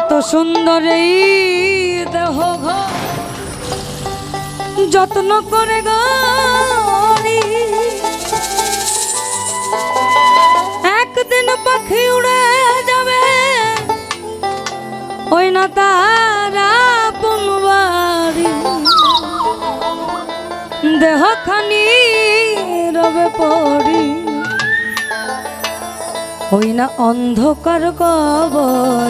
এত সুন্দর এই দেহ যত্ন করে গড়ি একদিন পাখি উড়ে যাবে, ওই না তারা পুনবাড়ি দেহখানি রবে পড়ি। ওই না অন্ধকার কবরে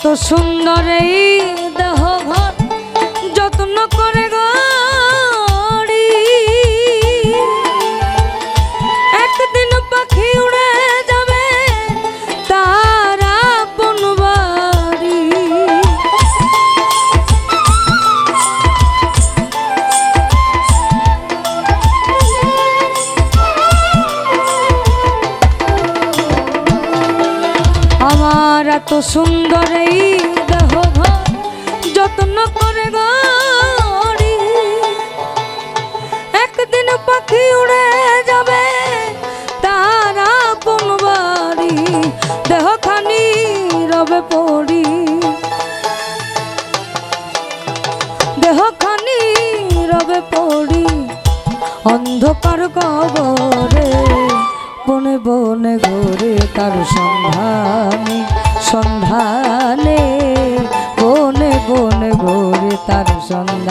এত সুন্দর এই সুন্দর এই দেহ যত্ন করে গড়ি। একদিন পাখি উড়ে যাবে তারা কোন দেহ খানি রবে পড়ি। দেহ খানি রবে পড়ি, অন্ধকার কবরে, বনে বনে ঘুরে তার সন্ধানে। সন্ধানে বনে বনে ঘুরে তার সন্ধানে।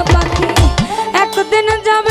পাখি যাবে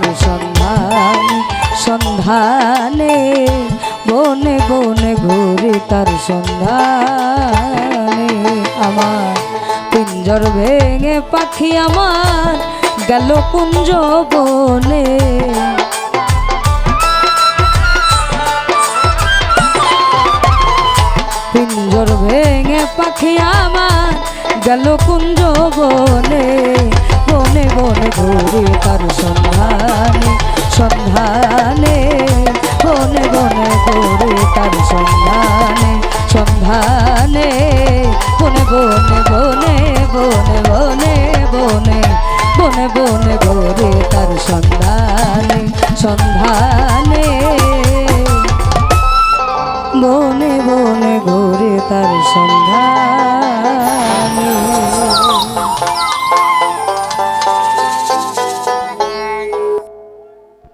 তার সন্ধান, সন্ধানে বনে বনে ঘুরি তার সন্ধানে। আমার পিঞ্জর ভেঙে পাখি আমার গেল কুঞ্জ বনে। পিঞ্জর ভেঙে পাখি আমার গেল কুঞ্জ ধানে বনে বনে ঘুরে তার সন্ধানে।